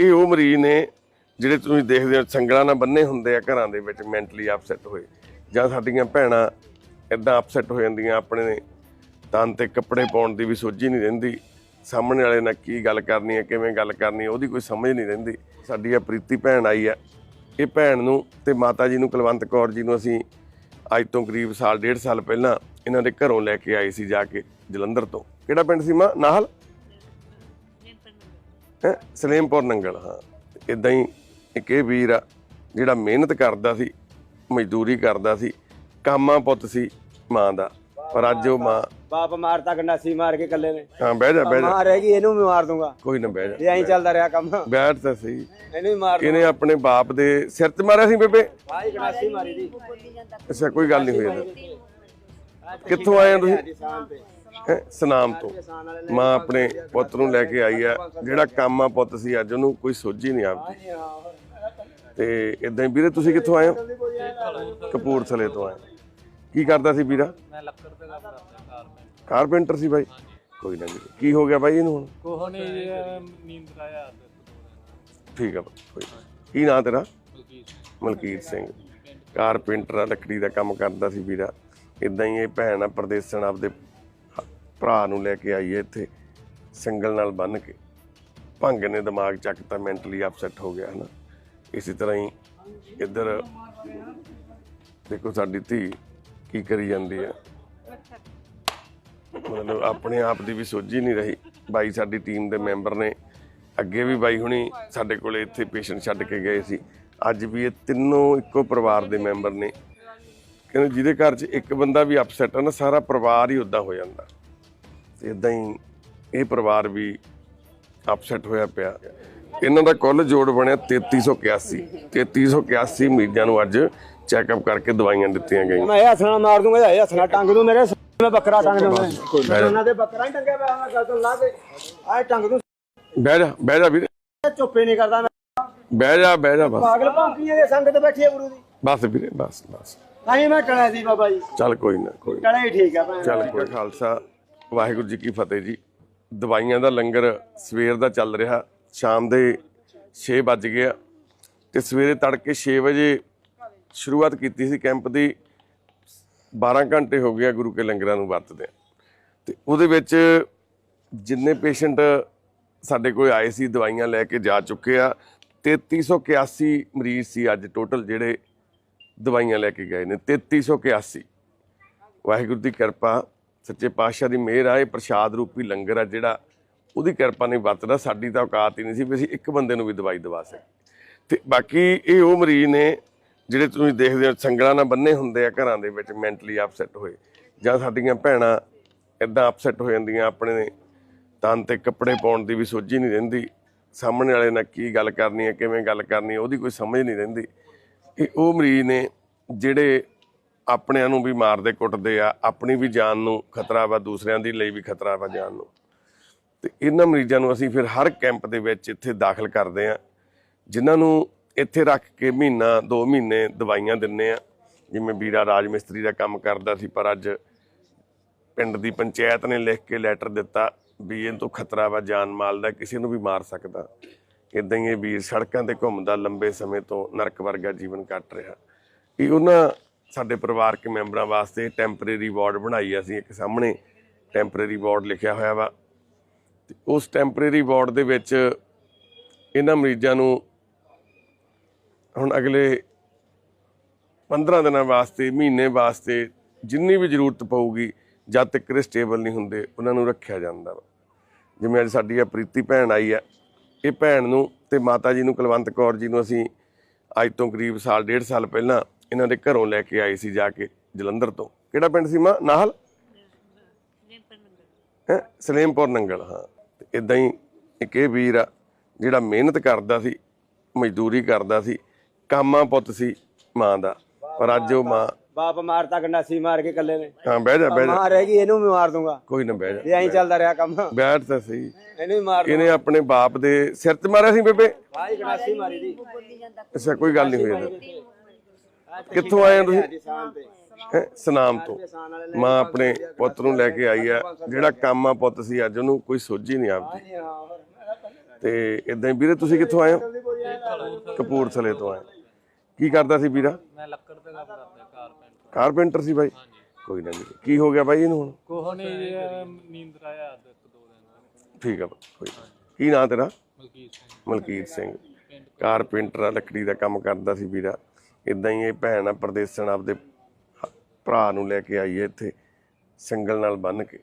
ਇਹ ਉਹ ਮਰੀਜ਼ ਨੇ ਜਿਹੜੇ ਤੁਸੀਂ ਦੇਖਦੇ ਹੋ ਸੰਗਲਾਂ ਨਾਲ ਬੰਨੇ ਹੁੰਦੇ ਆ ਘਰਾਂ ਦੇ ਵਿੱਚ ਮੈਂਟਲੀ ਅਪਸੈਟ ਹੋਏ। ਜਾਂ ਸਾਡੀਆਂ ਭੈਣਾਂ ਇਦਾਂ ਅਪਸੈਟ ਹੋ ਜਾਂਦੀਆਂ, ਆਪਣੇ ਤਨ ਤੇ ਕੱਪੜੇ ਪਾਉਣ ਦੀ ਵੀ ਸੋਝੀ ਨਹੀਂ ਰਹਿੰਦੀ। ਸਾਹਮਣੇ ਵਾਲੇ ਨਾਲ ਕੀ ਗੱਲ ਕਰਨੀ ਹੈ ਕਿਵੇਂ ਗੱਲ ਕਰਨੀ ਹੈ ਉਹਦੀ ਕੋਈ ਸਮਝ ਨਹੀਂ ਰਹਿੰਦੀ। ਸਾਡੀ ਆ ਪ੍ਰੀਤੀ ਭੈਣ ਆਈ ਆ। ਇਹ ਭੈਣ ਨੂੰ ਤੇ ਮਾਤਾ ਜੀ ਨੂੰ, ਕੁਲਵੰਤ ਕੌਰ ਜੀ ਨੂੰ ਅਸੀਂ ਅੱਜ ਤੋਂ ਕਰੀਬ ਸਾਲ, ਡੇਢ ਸਾਲ ਪਹਿਲਾਂ ਇਹਨਾਂ ਦੇ ਘਰੋਂ ਲੈ ਕੇ ਆਏ ਸੀ ਜਾ ਕੇ ਜਲੰਧਰ ਤੋਂ। ਕਿਹੜਾ ਪਿੰਡ ਸੀ ਮਾਂ? ਨਾਹਲ? ਹੈਂ ਸਲੇਮਪੁਰ ਨੰਗਲ ਹਾਂ। ਇਦਾਂ ਹੀ ਇੱਕ ਇਹ ਵੀਰ ਆ ਜਿਹੜਾ ਮਿਹਨਤ ਕਰਦਾ ਸੀ ਮਜ਼ਦੂਰੀ ਕਰਦਾ ਸੀ ਕਾਮਾ ਪੁੱਤ ਸੀ ਮਾਂ ਦਾ। ਪਰ ਅੱਜ ਉਹ ਮਾਂ ਬਾਪ ਮਾਰਤਾ ਗੰਡਾਸੀ ਮਾਰ ਕੇ ਕੱਲੇ ਨੇ। ਹਾਂ ਬਹਿ ਜਾ ਬਹਿ ਜਾ। ਮਾਂ ਰਹਿ ਗਈ ਇਹਨੂੰ ਵੀ ਮਾਰ ਦੂੰਗਾ। ਕੋਈ ਨਾ ਬਹਿ ਜਾ ਇਹ ਐਂ ਚੱਲਦਾ ਰਿਹਾ ਕੰਮ। ਬੈਠ ਤਾਂ ਸਹੀ। ਇਹਨੂੰ ਵੀ ਮਾਰ ਇਹਨੇ ਆਪਣੇ ਬਾਪ ਦੇ ਸਿਰ 'ਚ ਮਾਰਿਆ ਸੀ ਬੇਬੇ? ਭਾਈ ਗੰਡਾਸੀ ਮਾਰੀ ਦੀ। ਅੱਛਾ ਕੋਈ ਗੱਲ ਨਹੀਂ ਹੋਈ ਕਿੱਥੋਂ ਆਏ ਤੁਸੀਂ? ਤੇ। ਹੈਂ? ਸਨਾਮ ਤੋਂ। ਮਾਂ ਆਪਣੇ ਪੁੱਤ ਨੂੰ ਲੈ ਕੇ ਆਈ ਆ ਜਿਹੜਾ ਕਾਮਾ ਪੁੱਤ ਸੀ ਅੱਜ ਉਹਨੂੰ ਕੋਈ ਸੋਝੀ ਨਹੀਂ ਆਪਦੀ। ਤੇ ਇਦਾਂ ਹੀ ਵੀਰੇ ਤੁਸੀਂ ਕਿੱਥੋਂ ਆਏ ਹੋ? ਕਪੂਰਥਲੇ ਤੋਂ ਆਏ। ਕੀ ਕਰਦਾ ਸੀ ਵੀਰਾ? ਮੈਂ ਲੱਕੜ ਤੇ ਕੰਮ ਕਰਦਾ ਕਾਰਪੈਂਟਰ। ਕਾਰਪੈਂਟਰ ਸੀ ਬਾਈ? ਕੋਈ ਨਾ ਵੀਰੇ। ਕੀ ਹੋ ਗਿਆ ਬਾਈ ਇਹਨੂੰ ਹੁਣ? ਕੋਹ ਨੇ ਨੀਂਦ ਤੇ ਦਿਨ ਠੀਕ ਆ ਬਾਈ, ਕੋਈ ਨਾ। ਕੀ ਨਾਂ ਤੇਰਾ? ਬਲਕੀਤ ਮਲਕੀਤ ਸਿੰਘ। ਕਾਰਪੈਂਟਰ ਆ ਲੱਕੜੀ ਦਾ ਕੰਮ ਕਰਦਾ ਸੀ ਵੀਰਾ। ਇਦਾਂ ਹੀ ਇਹ ਭੈਣ ਆ ਪ੍ਰਦੇਸਣ ਆਪਦੇ ਭਰਾ ਨੂੰ ਲੈ ਕੇ ਆਈ ਹੈ ਇੱਥੇ, ਸੰਗਲ ਨਾਲ ਬੰਨ ਕੇ। ਭੰਗ ਨੇ ਦਿਮਾਗ ਚੱਕਤਾ ਮੈਂਟਲੀ ਅਪਸੈਟ ਹੋ ਗਿਆ, ਹਨਾ? ਇਸੇ ਤਰ੍ਹਾਂ ਹੀ ਇੱਧਰ, ਦੇਖੋ ਸਾਡੀ ਧੀ ਕੀ ਕਰੀ ਜਾਂਦੀ ਹੈ ਮਤਲਬ ਆਪਣੇ ਆਪ ਦੀ ਵੀ ਸੋਝੀ ਨਹੀਂ ਰਹੀ। ਬਾਈ ਸਾਡੀ ਟੀਮ ਦੇ ਮੈਂਬਰ ਨੇ ਅੱਗੇ ਵੀ ਬਾਈ ਹੁਣੀ ਸਾਡੇ ਕੋਲੇ ਇੱਥੇ ਪੇਸ਼ੈਂਟ ਛੱਡ ਕੇ ਗਏ ਸੀ। ਅੱਜ ਵੀ ਇਹ ਤਿੰਨੋਂ ਇੱਕੋ ਪਰਿਵਾਰ ਦੇ ਮੈਂਬਰ ਨੇ। ਕਹਿੰਦੇ ਜਿਹਦੇ ਘਰ 'ਚ ਇੱਕ ਬੰਦਾ ਵੀ ਅਪਸੈਟ ਹੈ ਨਾ, ਸਾਰਾ ਪਰਿਵਾਰ ਹੀ ਉਦਾਂ ਹੋ ਜਾਂਦਾ। ਤੇ ਇਦਾਂ ਹੀ ਇਹ ਪਰਿਵਾਰ ਵੀ ਅਪਸੈਟ ਹੋਇਆ ਪਿਆ। ਇਹਨਾਂ ਦਾ ਕੁੱਲ ਜੋੜ ਬਣਿਆ 3381 3381 ਮਰੀਜ਼ਾਂ ਨੂੰ ਅੱਜ ਚੈੱਕਅਪ ਕਰਕੇ ਦਵਾਈਆਂ ਦਿੱਤੀਆਂ ਗਈਆਂ। ਮੈਂ ਇਹ ਹੱਥਣਾ ਮਾਰ ਦੂੰਗਾ ਇਹ ਹੱਥਣਾ ਟੰਗ ਦੂੰ ਮੇਰੇ ਮੈਂ ਬੱਕਰਾ ਟੰਗ ਦੂੰਗਾ। ਉਹਨਾਂ ਦੇ ਬੱਕਰਾ ਹੀ ਟੰਗਿਆ ਪਿਆ ਗੱਲ ਤੋਂ ਲਾ ਕੇ ਆਏ ਟੰਗ ਦੂੰ। ਬਹਿ ਜਾ ਬਹਿ ਜਾ ਵੀਰੇ। ਚੁੱਪੇ ਨਹੀਂ ਕਰਦਾ ਮੈਂ। ਬਹਿ ਜਾ ਬਹਿ ਜਾ ਬਸ। ਪਾਗਲ ਭੌਂਕੀ ਦੇ ਸੰਗ ਤੇ ਬੈਠੀ ਹੈ ਗੁਰੂ ਦੀ। ਬਸ ਵੀਰੇ ਬਸ ਬਸ। ਤਾਂ ਹੀ ਮੈਂ ਟਲਿਆ ਸੀ ਬਾਬਾ ਜੀ। ਚੱਲ ਕੋਈ ਨਾ ਕੋਈ ਹੀ ਠੀਕ ਆ ਚੱਲ ਕੋਈ ਖਾਲਸਾ। ਵਾਹਿਗੁਰੂ ਜੀ ਕੀ ਫਤਿਹ ਜੀ। ਦਵਾਈਆਂ ਦਾ ਲੰਗਰ ਸਵੇਰ ਦਾ ਚੱਲ ਰਿਹਾ, ਸ਼ਾਮ ਦੇ 6 ਵੱਜ ਗਏ ਆ ਤੇ ਸਵੇਰੇ ਤੜਕੇ 6 ਵਜੇ ਸ਼ੁਰੂਆਤ ਕੀਤੀ ਸੀ ਕੈਂਪ ਦੀ। 12 ਘੰਟੇ ਹੋ ਗਿਆ ਗੁਰੂ ਕੇ ਲੰਗਰਾਂ ਨੂੰ ਵਰਤਦੇ ਤੇ ਉਹਦੇ ਵਿੱਚ ਜਿੰਨੇ ਪੇਸ਼ੈਂਟ ਸਾਡੇ ਕੋਲ ਆਏ ਸੀ, ਦਵਾਈਆਂ ਲੈ ਕੇ ਜਾ ਚੁੱਕੇ ਆ 3381 ਮਰੀਜ਼ ਸੀ ਅੱਜ ਟੋਟਲ ਜਿਹੜੇ ਦਵਾਈਆਂ ਲੈ ਕੇ ਗਏ ਨੇ। 3381 ਵਾਹਿਗੁਰੂ ਦੀ ਕਿਰਪਾ ਸੱਚੇ ਪਾਤਸ਼ਾਹ ਦੀ ਮਿਹਰ ਆ, ਇਹ ਪ੍ਰਸ਼ਾਦ ਰੂਪੀ ਲੰਗਰ ਆ ਜਿਹੜਾ ਉਹਦੀ ਕਿਰਪਾ ਨਹੀਂ ਵਰਤਦਾ, ਸਾਡੀ ਤਾਂ ਔਕਾਤ ਹੀ ਨਹੀਂ ਸੀ ਵੀ ਅਸੀਂ ਇੱਕ ਬੰਦੇ ਨੂੰ ਵੀ ਦਵਾਈ ਦਵਾ ਸਕੀਏ। ਤੇ ਬਾਕੀ ਇਹ ਉਹ ਮਰੀਜ਼ ਨੇ ਜਿਹੜੇ ਤੁਸੀਂ ਦੇਖਦੇ ਹੋ, ਸੰਗਲਾਂ ਨਾਲ ਬੰਨੇ ਹੁੰਦੇ ਆ ਘਰਾਂ ਦੇ ਵਿੱਚ ਮੈਂਟਲੀ ਅਪਸੈਟ ਹੋਏ, ਜਾਂ ਸਾਡੀਆਂ ਭੈਣਾਂ ਇਦਾਂ ਅਪਸੈਟ ਹੋ ਜਾਂਦੀਆਂ, ਆਪਣੇ ਤਨ ਤੇ ਕੱਪੜੇ ਪਾਉਣ ਦੀ ਵੀ ਸੋਝੀ ਨਹੀਂ ਰਹਿੰਦੀ, ਸਾਹਮਣੇ ਵਾਲੇ ਨਾਲ ਕੀ ਗੱਲ ਕਰਨੀ ਹੈ ਕਿਵੇਂ ਗੱਲ ਕਰਨੀ ਹੈ ਉਹਦੀ ਕੋਈ ਸਮਝ ਨਹੀਂ ਰਹਿੰਦੀ। ਇਹ ਉਹ ਮਰੀਜ਼ ਨੇ ਜਿਹੜੇ ਆਪਣਿਆਂ ਨੂੰ ਵੀ ਮਾਰਦੇ ਕੁੱਟਦੇ ਆ, ਆਪਣੀ ਵੀ ਜਾਨ ਨੂੰ ਖਤਰਾ ਵਾ, ਦੂਸਰਿਆਂ ਦੀ ਲਈ ਵੀ ਖਤਰਾ ਵਾ ਜਾਨ ਨੂੰ। ਤੇ ਇਹਨਾਂ ਮਰੀਜ਼ਾਂ ਨੂੰ ਅਸੀਂ ਫਿਰ ਹਰ ਕੈਂਪ ਦੇ ਵਿੱਚ ਇੱਥੇ ਦਾਖਲ ਕਰਦੇ ਆ, ਜਿਨ੍ਹਾਂ ਨੂੰ ਇੱਥੇ ਰੱਖ ਕੇ ਮਹੀਨਾ 2 ਮਹੀਨੇ ਦਵਾਈਆਂ ਦਿੰਨੇ ਆ। ਜਿਵੇਂ ਵੀਰਾ ਰਾਜ ਮਿਸਤਰੀ ਦਾ ਕੰਮ ਕਰਦਾ ਸੀ, ਪਰ ਅੱਜ ਪਿੰਡ ਦੀ ਪੰਚਾਇਤ ਨੇ ਲਿਖ ਕੇ ਲੈਟਰ ਦਿੱਤਾ ਵੀ ਇਹ ਤੋਂ ਖਤਰਾ ਵਾ ਜਾਨ ਮਾਲ ਦਾ, ਕਿਸੇ ਨੂੰ ਵੀ ਮਾਰ ਸਕਦਾ। ਇਦਾਂ ਹੀ ਇਹ ਵੀਰ ਸੜਕਾਂ ਤੇ ਘੁੰਮਦਾ ਲੰਬੇ ਸਮੇਂ ਤੋਂ ਨਰਕ ਵਰਗਾ ਜੀਵਨ ਕੱਟ ਰਿਹਾ। ਇਹ ਉਹਨਾਂ ਸਾਡੇ ਪਰਿਵਾਰਕ ਮੈਂਬਰਾਂ ਵਾਸਤੇ ਟੈਂਪਰੇਰੀ ਵਾਰਡ ਬਣਾਈ ਅਸੀਂ ਇੱਕ ਸਾਹਮਣੇ। ਟੈਂਪਰੇਰੀ ਵਾਰਡ ਲਿਖਿਆ ਹੋਇਆ ਵਾ। ਤੇ ਉਸ ਟੈਂਪਰੇਰੀ ਵਾਰਡ ਦੇ ਵਿੱਚ ਇਹਨਾਂ ਮਰੀਜ਼ਾਂ ਨੂੰ ਹੁਣ ਅਗਲੇ 15 ਦਿਨਾਂ ਵਾਸਤੇ, ਮਹੀਨੇ ਵਾਸਤੇ ਜਿੰਨੀ ਵੀ ਜ਼ਰੂਰਤ ਪਊਗੀ, ਜਦ ਤੱਕ ਇਹ ਸਟੇਬਲ ਨਹੀਂ ਹੁੰਦੇ, ਉਹਨਾਂ ਨੂੰ ਰੱਖਿਆ ਜਾਂਦਾ ਵਾ। ਜਿਵੇਂ ਅੱਜ ਸਾਡੀ ਆ ਪ੍ਰੀਤੀ ਭੈਣ ਆਈ ਆ। ਇਹ ਭੈਣ ਨੂੰ ਤੇ ਮਾਤਾ ਜੀ ਨੂੰ ਕੁਲਵੰਤ ਕੌਰ ਜੀ ਨੂੰ ਅਸੀਂ ਅੱਜ ਤੋਂ ਕਰੀਬ ਸਾਲ, ਡੇਢ ਸਾਲ ਪਹਿਲਾਂ ਇਹਨਾਂ ਦੇ ਘਰੋਂ ਲੈ ਕੇ ਆਏ ਸੀ ਜਾ ਕੇ ਜਲੰਧਰ ਤੋਂ। ਕਿਹੜਾ ਪਿੰਡ ਸੀ ਮਾਂ? ਨਾਹਲ? ਹੈਂ? ਸਲੇਮਪੁਰ ਨੰਗਲ ਹਾਂ। ਇਦਾਂ ਹੀ ਇੱਕ ਇਹ ਵੀਰ ਆ ਜਿਹੜਾ ਮਿਹਨਤ ਕਰਦਾ ਸੀ ਮਜ਼ਦੂਰੀ ਕਰਦਾ ਸੀ ਕਾਮਾ ਪੁੱਤ ਸੀ ਮਾਂ ਦਾ। ਪਰ ਅੱਜ ਉਹ ਮਾਂ ਬਾਪ ਮਾਰਤਾ ਗੰਡਾਸੀ ਮਾਰ ਕੇ ਕੱਲੇ ਨੇ। ਹਾਂ ਬਹਿ ਜਾ ਬਹਿ ਜਾ। ਮਾਂ ਰਹਿ ਗਈ ਇਹਨੂੰ ਵੀ ਮਾਰ ਦੂੰਗਾ। ਕੋਈ ਨਾ ਬਹਿ ਇਹ ਜਾ। ਐਂ ਚੱਲਦਾ ਰਿਹਾ ਕੰਮ। ਬੈਠ ਤਾਂ ਸਹੀ। ਇਹਨੂੰ ਵੀ ਮਾਰ ਇਹਨੇ ਆਪਣੇ ਬਾਪ ਦੇ ਸਿਰ 'ਚ ਮਾਰਿਆ ਸੀ ਬੇਬੇ? ਭਾਈ ਗੰਡਾਸੀ ਮਾਰੀ ਦੀ। ਅੱਛਾ ਕੋਈ ਗੱਲ ਨਹੀਂ ਹੋਈ ਇਹਦਾ ਕਿੱਥੋਂ ਆਏ ਆ ਤੁਸੀਂ? ਹੈਂ? ਸਨਾਮ ਤੋਂ। ਮਾਂ ਆਪਣੇ ਪੁੱਤ ਨੂੰ ਲੈ ਕੇ ਆਈ ਆ। ਜਿਹੜਾ ਕਾਮਾ ਪੁੱਤ ਸੀ ਅੱਜ ਉਹਨੂੰ ਕੋਈ ਸੋਝੀ ਨਹੀਂ ਆਪਦੀ। ਤੇ ਇਦਾਂ ਹੀ ਵੀਰੇ ਤੁਸੀਂ ਕਿੱਥੋਂ ਆਏ ਹੋ? ਕਪੂਰਥਲੇ ਤੋਂ ਆਏ। ਕੀ ਕਰਦਾ ਸੀ ਵੀਰਾ? ਮੈਂ ਲੱਕੜ ਤੇ ਕੰਮ ਕਰਦਾ ਕਾਰਪੈਂਟਰ। ਕਾਰਪੈਂਟਰ ਸੀ ਬਾਈ? ਕੋਈ ਨਾ ਵੀਰੇ। ਕੀ ਹੋ ਗਿਆ ਬਾਈ ਇਹਨੂੰ ਹੁਣ? ਕੋਹ ਨਹੀਂ ਨੀਂਦ ਆਇਆ ਅੱਜ ਇੱਕ ਦੋ ਦਿਨ। ਠੀਕ ਆ ਬਾਈ, ਕੋਈ ਨਾ। ਕੀ ਨਾਂ ਤੇਰਾ? ਮਲਕੀਤ ਸਿੰਘ। ਮਲਕੀਤ ਸਿੰਘ। ਕਾਰਪੈਂਟਰ ਆ ਲੱਕੜੀ ਦਾ ਕੰਮ ਕਰਦਾ ਸੀ ਵੀਰਾ। ਇਦਾਂ ਹੀ ਇਹ ਭੈਣ ਆ, ਪਰਦੇਸਣ ਆਪਦੇ ਭਰਾ ਨੂੰ ਲੈ ਕੇ ਆਈ ਹੈ ਇੱਥੇ, ਸੰਗਲ ਨਾਲ ਬੰਨ ਕੇ।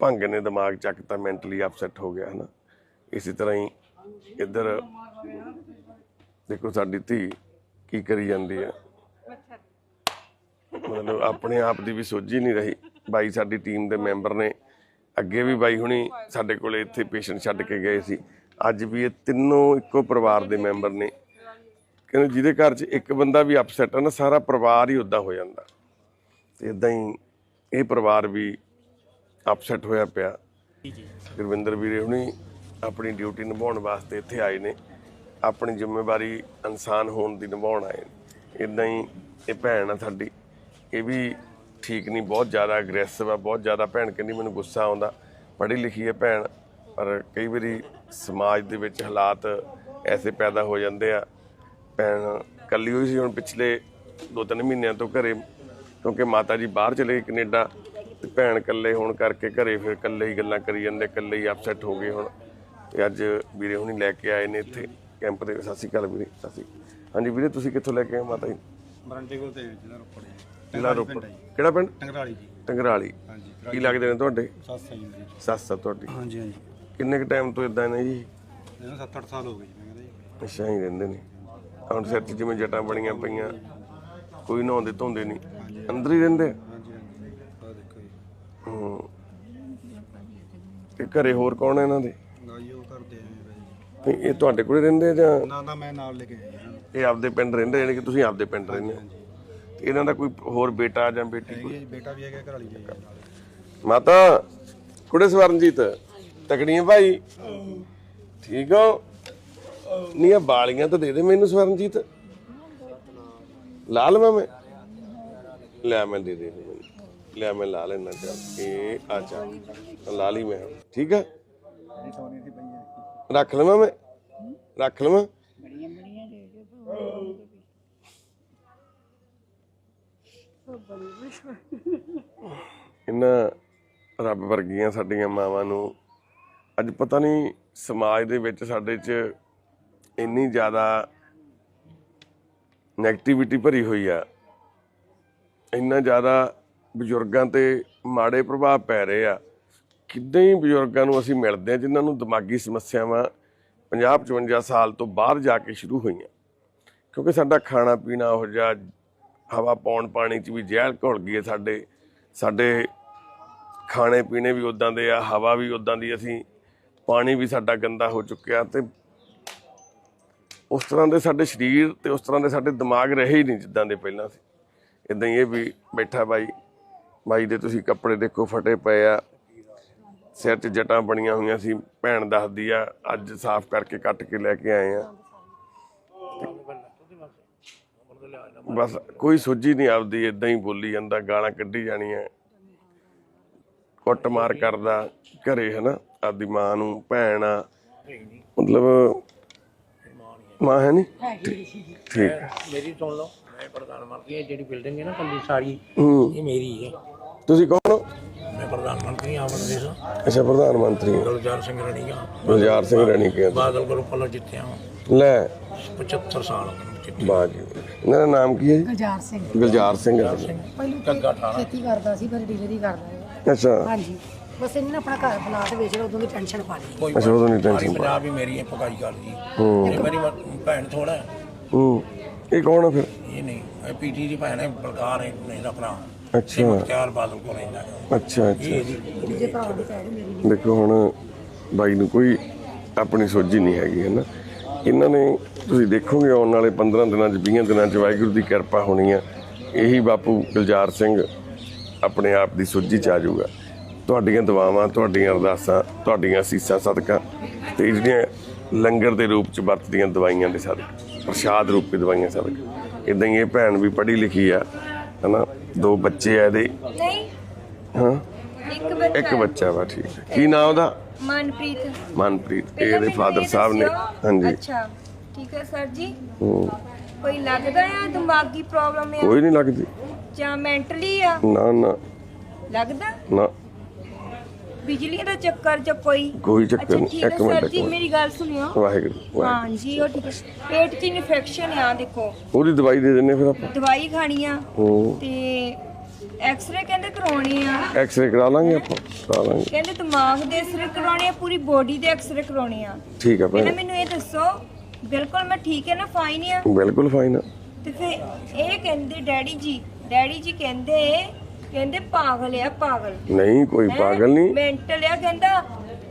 ਭੰਗ ਨੇ ਦਿਮਾਗ ਚੱਕਤਾ ਮੈਂਟਲੀ ਅਪਸੈਟ ਹੋ ਗਿਆ, ਹਨਾ। ਇਸੇ ਤਰ੍ਹਾਂ ਹੀ ਇੱਧਰ, ਦੇਖੋ ਸਾਡੀ ਧੀ ਕੀ ਕਰੀ ਜਾਂਦੀ ਹੈ। ਮਤਲਬ ਆਪਣੇ ਆਪ ਦੀ ਵੀ ਸੋਝੀ ਨਹੀਂ ਰਹੀ। ਬਾਈ ਸਾਡੀ ਟੀਮ ਦੇ ਮੈਂਬਰ ਨੇ ਅੱਗੇ ਵੀ ਬਾਈ ਹੁਣੀ ਸਾਡੇ ਕੋਲੇ ਇੱਥੇ ਪੇਸ਼ੈਂਟ ਛੱਡ ਕੇ ਗਏ ਸੀ। ਅੱਜ ਵੀ ਇਹ ਤਿੰਨੋਂ ਇੱਕੋ ਪਰਿਵਾਰ ਦੇ ਮੈਂਬਰ ਨੇ। ਕਹਿੰਦੇ ਜਿਹਦੇ ਘਰ 'ਚ ਇੱਕ ਬੰਦਾ ਵੀ ਅਪਸੈਟ ਹੈ ਨਾ ਸਾਰਾ ਪਰਿਵਾਰ ਹੀ ਉਦਾਂ ਹੋ ਜਾਂਦਾ। ਤੇ ਇਦਾਂ ਹੀ ਇਹ ਪਰਿਵਾਰ ਵੀ ਅਪਸੈਟ ਹੋਇਆ ਪਿਆ। ਗੁਰਵਿੰਦਰ ਵੀਰੇ ਹੁਣੀ ਆਪਣੀ ਡਿਊਟੀ ਨਿਭਾਉਣ ਵਾਸਤੇ ਇੱਥੇ ਆਏ ਨੇ। ਆਪਣੀ ਜ਼ਿੰਮੇਵਾਰੀ ਇਨਸਾਨ ਹੋਣ ਦੀ ਨਿਭਾਉਣ ਆਏ ਨੇ। ਇਦਾਂ ਹੀ ਇਹ ਭੈਣ ਆ ਸਾਡੀ। ਇਹ ਵੀ ਠੀਕ ਨਹੀਂ ਬਹੁਤ ਜ਼ਿਆਦਾ ਅਗਰੈਸਿਵ ਆ ਬਹੁਤ ਜ਼ਿਆਦਾ ਭੈਣ ਕਹਿੰਦੀ ਮੈਨੂੰ ਗੁੱਸਾ ਆਉਂਦਾ। ਪੜ੍ਹੀ ਲਿਖੀ ਹੈ ਭੈਣ ਪਰ ਕਈ ਵਾਰੀ ਸਮਾਜ ਦੇ ਵਿੱਚ ਹਾਲਾਤ ਐਸੇ ਪੈਦਾ ਹੋ ਜਾਂਦੇ ਆ ਭੈਣ ਕੱਲੀ ਹੋਈ ਸੀ ਹੁਣ ਪਿਛਲੇ ਦੋ ਤਿੰਨ ਮਹੀਨਿਆਂ ਤੋਂ ਘਰੇ ਕਿਉਂਕਿ ਮਾਤਾ ਜੀ ਬਾਹਰ ਚਲੇ ਗਏ ਕੈਨੇਡਾ ਤੇ ਭੈਣ ਇਕੱਲੇ ਹੋਣ ਕਰਕੇ ਘਰੇ ਫਿਰ ਇਕੱਲੇ ਹੀ ਗੱਲਾਂ ਕਰੀ ਜਾਂਦੇ ਇਕੱਲੇ ਹੀ ਅਪਸੈਟ ਹੋ ਗਏ ਹੁਣ। ਤੇ ਅੱਜ ਵੀਰੇ ਹੁਣੀ ਲੈ ਕੇ ਆਏ ਨੇ ਇੱਥੇ ਕੈਂਪ ਦੇ ਸਤਿ ਸ਼੍ਰੀ ਅਕਾਲ ਵੀਰੇ ਸਤਿ ਸ਼੍ਰੀ ਹਾਂਜੀ ਵੀਰੇ ਤੁਸੀਂ ਕਿੱਥੋਂ ਲੈ ਕੇ ਆਏ ਮਾਤਾ ਜੀ? ਮਰੰਡੇ ਕੋਲ ਤੇ ਜਿਹੜਾ ਰੋਪੜ ਹੈ। ਜ਼ਿਲ੍ਹਾ ਰੋਪੜ। ਕਿਹੜਾ ਪਿੰਡ? ਟੰਗਰਾਲੀ ਜੀ। ਟੰਗਰਾਲੀ। ਹਾਂਜੀ ਕੀ ਲੱਗਦੇ ਨੇ ਤੁਹਾਡੇ? ਸੱਤ ਸਾਈ ਜੀ ਸੱਸ ਤੁਹਾਡੀ। ਹਾਂਜੀ ਹਾਂਜੀ। ਕਿੰਨੇ ਕੁ ਟਾਈਮ ਤੋਂ ਇਦਾਂ ਨੇ ਜੀ? ਇਹਨਾਂ 7-8 ਸਾਲ ਹੋ ਗਏ ਜੀ ਮੈਂ ਕਹਿੰਦਾ ਜੀ। ਅੱਛਾ ਹੀ ਰਹਿੰਦੇ ਨੇ। ਹੁਣ ਸਿਰ 'ਚ ਜਿਵੇਂ ਜਟਾਂ ਬਣੀਆਂ ਪਈਆਂ ਕੋਈ ਨਹਾਉਂਦੇ ਧੋਂਦੇ ਨਹੀਂ। ਅੰਦਰ ਹੀ ਰਹਿੰਦੇ ਆ? ਹਾਂਜੀ ਹਾਂਜੀ ਆ ਦੇਖੋ ਜੀ ਹੂੰ। ਤੇ ਘਰੇ ਹੋਰ ਕੌਣ ਹੈ ਇਹਨਾਂ ਦੇ? ਗਾਈ ਉਹ ਕਰਦੇ ਆ ਬਾਈ। ਨਹੀਂ, ਇਹ ਤੁਹਾਡੇ ਕੋਲੇ ਰਹਿੰਦੇ ਆ ਜਾਂ? ਨਾ ਨਾ ਮੈਂ ਨਾਲ ਲੈ ਕੇ ਇਹਨਾਂ ਨੂੰ ਇਹ ਆਪਦੇ ਪਿੰਡ ਰਹਿੰਦੇ ਯਾਨੀ ਕਿ ਤੁਸੀਂ ਆਪਦੇ ਪਿੰਡ ਰਹਿੰਦੇ ਹੋ? ਤੇ ਇਹਨਾਂ ਦਾ ਕੋਈ ਹੋਰ ਬੇਟਾ ਜਾਂ ਬੇਟੀ ਕੋਈ ਹੈਗੀ ਜੀ, ਬੇਟਾ ਵੀ ਹੈਗਾ ਘਰ ਵਾਲੀ ਵੀ ਹੈਗੀ ਨਾਲ। ਮਾਤਾ ਕੁੜੇ ਸਵਰਨਜੀਤ ਤਕੜੀਆਂ ਭਾਈ? ਠੀਕ ਹੋ? ਨਹੀਂ, ਇਹ ਬਾਲੀਆਂ ਤਾਂ ਦੇ ਦੇ ਮੈਨੂੰ ਸਵਰਨਜੀਤ। ਲਾ ਲਵਾਂ ਮੈਂ। ਲੈ ਮੈਂ ਦੇ ਦੇ ਮੈਨੂੰ। ਲੈ ਮੈਂ ਲਾ ਲੈਣਾ ਚੱਲ। ਇਹ ਆ ਚਾ ਲਾ ਲਈ ਮੈਂ। ਠੀਕ ਆ? ਰੱਖ ਲਵਾਂ ਮੈਂ। ਰੱਖ ਲਵਾਂ। ਇਹਨਾਂ ਰੱਬ ਵਰਗੀਆਂ ਸਾਡੀਆਂ ਮਾਵਾਂ ਨੂੰ ਅੱਜ ਪਤਾ ਨਹੀਂ ਸਮਾਜ ਦੇ ਵਿੱਚ ਸਾਡੇ 'ਚ ਇੰਨੀ ਜ਼ਿਆਦਾ ਨੈਗੇਟਿਵਿਟੀ ਭਰੀ ਹੋਈ ਆ। ਇੰਨਾ ਜ਼ਿਆਦਾ ਬਜ਼ੁਰਗਾਂ ਤੇ ਮਾੜੇ ਪ੍ਰਭਾਵ ਪੈ ਰਹੇ ਆ। ਕਿੱਦਾਂ ਹੀ ਬਜ਼ੁਰਗਾਂ ਨੂੰ ਅਸੀਂ ਮਿਲਦੇ ਆ, ਜਿਨ੍ਹਾਂ ਨੂੰ ਦਿਮਾਗੀ ਸਮੱਸਿਆਵਾਂ 50 55 ਸਾਲ ਤੋਂ ਬਾਹਰ ਜਾ ਕੇ ਸ਼ੁਰੂ ਹੋਈਆਂ। ਕਿਉਂਕਿ ਸਾਡਾ ਖਾਣਾ ਪੀਣਾ ਉਹ ਜਿਹਾ, ਹਵਾ ਪਾਉਣ ਪਾਣੀ 'ਚ ਵੀ ਜ਼ਹਿਰ ਘੁਲ ਗਈ ਹੈ ਸਾਡੇ। ਸਾਡੇ ਖਾਣੇ ਪੀਣੇ ਵੀ ਉਦਾਂ ਦੇ ਆ, ਹਵਾ ਵੀ ਉਦਾਂ ਦੀ ਅਸੀਂ ਪਾਣੀ ਵੀ ਸਾਡਾ ਗੰਦਾ ਹੋ ਚੁੱਕਿਆ ਤੇ ਉਸ ਤਰ੍ਹਾਂ ਦੇ ਸਾਡੇ ਸਰੀਰ ਤੇ ਉਸ ਤਰ੍ਹਾਂ ਦੇ ਸਾਡੇ ਦਿਮਾਗ ਰਹੇ ਹੀ ਨਹੀਂ ਜਿੱਦਾਂ ਦੇ ਪਹਿਲਾਂ ਸੀ। ਇਦਾਂ ਹੀ ਇਹ ਵੀ ਬੈਠਾ ਬਾਈ ਬਾਈ ਦੇ ਤੁਸੀਂ ਕੱਪੜੇ ਦੇਖੋ ਫਟੇ ਪਏ ਆ। ਸਿਰ 'ਚ ਜਟਾਂ ਬਣੀਆਂ ਹੋਈਆਂ ਸੀ, ਭੈਣ ਦੱਸਦੀ ਆ, ਅੱਜ ਸਾਫ਼ ਕਰਕੇ ਕੱਟ ਕੇ ਲੈ ਕੇ ਆਏ ਆ। ਬਸ ਕੋਈ ਸੋਝੀ ਨਹੀਂ ਆਪਦੀ ਇਦਾਂ ਹੀ ਬੋਲੀ ਜਾਂਦਾ, ਗਾਲਾਂ ਕੱਢੀ ਜਾਣੀਆਂ। ਕੁੱਟਮਾਰ ਕਰਦਾ ਘਰੇ ਹਨਾ, ਆਪਦੀ ਮਾਂ ਨੂੰ, ਭੈਣ ਆ। ਮਤਲਬ ਮਾਂ ਹੈ ਨਹੀਂ ਠੀਕ ਹੈ। ਮੇਰੀ ਸੁਣ ਲਓ ਮੈਂ ਪ੍ਰਧਾਨ ਮੰਤਰੀ ਹਾਂ ਜਿਹੜੀ ਬਿਲਡਿੰਗ ਹੈ ਨਾ ਕੱਲੀ ਸਾਰੀ ਇਹ ਮੇਰੀ ਹੈ ਤੁਸੀਂ ਕੌਣ ਹੋ? ਮੈਂ ਪ੍ਰਧਾਨ ਮੰਤਰੀ ਹਾਂ ਆਪਣੇ ਦੇਸ਼ ਅੱਛਾ ਪ੍ਰਧਾਨ ਮੰਤਰੀ। ਗੁਲਜ਼ਾਰ ਸਿੰਘ ਰਣੀਆ। ਗੁਲਜ਼ਾਰ ਸਿੰਘ ਰਣੀ ਕੇ ਬਾਦਲ ਗਰੁੱਪ ਵੱਲੋਂ ਜਿੱਤਿਆ ਲੈ। 75 ਸਾਲ ਹੋ ਗਏ ਮੈਨੂੰ ਜਿੱਤੇ ਬਾਜੀ ਇਹਨਾਂ ਦਾ ਨਾਮ ਕੀ ਹੈ ਜੀ? ਗੁਲਜ਼ਾਰ ਸਿੰਘ। ਗੁਲਜ਼ਾਰ ਸਿੰਘ। ਪਹਿਲਾਂ ਗੱਗਾ ਠਾਣਾ। ਖੇਤੀ ਕਰਦਾ ਸੀ ਪਰ ਡੀਲਰੀ ਕਰਦਾ ਹੈ ਅੱਛਾ। ਹਾਂਜੀ। ਬਸ ਇਹਨੇ ਨਾ ਆਪਣਾ ਘਰ ਪਲਾਟ ਵੇਚ ਲਿਆ ਉਦੋਂ ਦੀ ਟੈਨਸ਼ਨ ਪਾ ਲਈ। ਕੋਈ ਅੱਛਾ ਉਦੋਂ ਨਹੀਂ ਟੈਨਸ਼ਨ ਪੰਜਾਬ ਹੀ ਮੇਰੀ ਹੈ ਪਕਾਈ ਕਰਦੀ ਹੂੰ। ਇਹ ਮੇਰੀ ਮ- ਭੈਣ ਥੋੜਾ ਹੈ। ਹੂੰ ਇਹ ਕੌਣ ਆ ਫਿਰ? ਇਹ ਨਹੀਂ ਇਹ ਪੀਟੀ ਦੀ ਭੈਣ ਹੈ ਬਲਕਾਰ ਹੈ ਮੇਰਾ ਭਰਾ। ਅੱਛਾ। ਮੁਖਤਿਆਰ ਬਾਦਲ ਕੋਲ ਰਹਿੰਦਾ ਹੈ। ਅੱਛਾ ਅੱਛਾ। ਇਹ ਇਹਦੀ ਦੂਜੇ ਭਰਾ ਦੀ ਭੈਣ ਮੇਰੀ ਦੇਖੋ ਹੁਣ ਬਾਈ ਨੂੰ ਕੋਈ ਆਪਣੀ ਸੋਝੀ ਨਹੀਂ ਹੈਗੀ ਹੈ ਨਾ ਇਹਨਾਂ ਨੇ ਤੁਸੀਂ ਦੇਖੋਗੇ ਆਉਣ ਵਾਲੇ 15 ਦਿਨਾਂ 'ਚ 20 ਦਿਨਾਂ 'ਚ ਵਾਹਿਗੁਰੂ ਦੀ ਕਿਰਪਾ ਹੋਣੀ ਆ। ਇਹੀ ਬਾਪੂ ਗੁਲਜ਼ਾਰ ਸਿੰਘ ਆਪਣੇ ਆਪ ਦੀ ਸੋਝੀ 'ਚ ਆ ਜਾਊਗਾ। ਤੁਹਾਡੀਆਂ ਦੁਆਵਾਂ ਤੁਹਾਡੀਆਂ ਅਰਦਾਸਾਂ ਤੁਹਾਡੀਆਂ ਅਸੀਸਾਂ ਸਦਕਾ ਤੇ ਜਿਹੜੀਆਂ ਲੰਗਰ ਦੇ ਰੂਪ 'ਚ ਵਰਤਦੀਆਂ ਦਵਾਈਆਂ ਦੇ ਸਦਕਾ ਪ੍ਰਸ਼ਾਦ ਰੂਪ ਦੀ ਦਵਾਈਆਂ ਸਦਕਾ। ਇਦਾਂ ਹੀ ਇਹ ਭੈਣ ਵੀ ਪੜ੍ਹੀ ਲਿਖੀ ਆ ਹਨਾ? ਦੋ ਬੱਚੇ ਆ ਇਹਦੇ। ਨਹੀਂ। ਹਾਂ? ਇੱਕ ਬੱਚਾ। ਇੱਕ ਬੱਚਾ ਵਾ ਠੀਕ ਹੈ। ਕੀ ਨਾਮ ਉਹਦਾ? ਮਨਪ੍ਰੀਤ। ਮਨਪ੍ਰੀਤ ਇਹ ਇਹਦੇ ਫਾਦਰ ਸਾਹਿਬ ਨੇ। ਹਾਂਜੀ। ਅੱਛਾ। ਠੀਕ ਹੈ ਸਰ ਜੀ। ਹੂੰ, ਕੋਈ ਲੱਗਦਾ ਹੈ ਦਿਮਾਗੀ ਪ੍ਰੋਬਲਮ ਹੈ ਕੋਈ ਨਹੀਂ ਲੱਗਦੀ। ਜਾਂ ਮੈਂਟਲੀ ਆ? ਨਾ ਨਾ। ਲੱਗਦਾ? ਨਾ। ਬਿਜਲੀ ਦਾ ਚੱਕਰ ਜਾਂ ਕੋਈ ਕੋਈ ਚੱਕਰ ਨਹੀਂ ਇੱਕ ਮਿੰਟ ਜੀ ਮੇਰੀ ਗੱਲ ਸੁਣਿਓ। ਵਾਹਿਗੁਰੂ ਹਾਂ ਜੀ ਉਹ ਠੀਕ ਹੈ। ਪੇਟ 'ਚ ਇਨਫੈਕਸ਼ਨ ਆ ਦੇਖੋ। ਉਹਦੀ ਦਵਾਈ ਦੇ ਦਿੰਨੇ ਫਿਰ ਆਪਾਂ? ਦਵਾਈ ਖਾਣੀ ਆ ਤੇ ਐਕਸ-ਰੇ ਕਹਿੰਦੇ ਕਰਾਉਣੇ ਆ। ਐਕਸ-ਰੇ ਕਰਾ ਲਾਂਗੇ ਆਪਾਂ ਕਰਾ ਲਾਂਗੇ। ਕਹਿੰਦੇ ਦਿਮਾਗ ਦੇ ਐਕਸ-ਰੇ ਕਰਾਉਣੇ ਆ ਪੂਰੀ ਬੋਡੀ ਦੇ ਐਕਸ-ਰੇ ਕਰਾਉਣੇ ਆ। ਠੀਕ ਆ ਭੈਣ ਮੈਨੂੰ ਇਹ ਦੱਸੋ ਬਿਲਕੁਲ ਮੈਂ ਠੀਕ ਹੈ ਨਾ ਫਾਈਨ ਆ? ਬਿਲਕੁਲ ਫਾਈਨ ਤੇ ਫਿਰ ਇਹ ਕਹਿੰਦੇ ਡੈਡੀ ਜੀ ਡੈਡੀ ਜੀ ਕਹਿੰਦੇ ਕਹਿੰਦੇ ਪਾਗਲ ਆ ਪਾਗਲ। ਨਹੀਂ ਕੋਈ ਪਾਗਲ ਨਹੀਂ। ਮੈਂਟਲ ਆ ਕਹਿੰਦਾ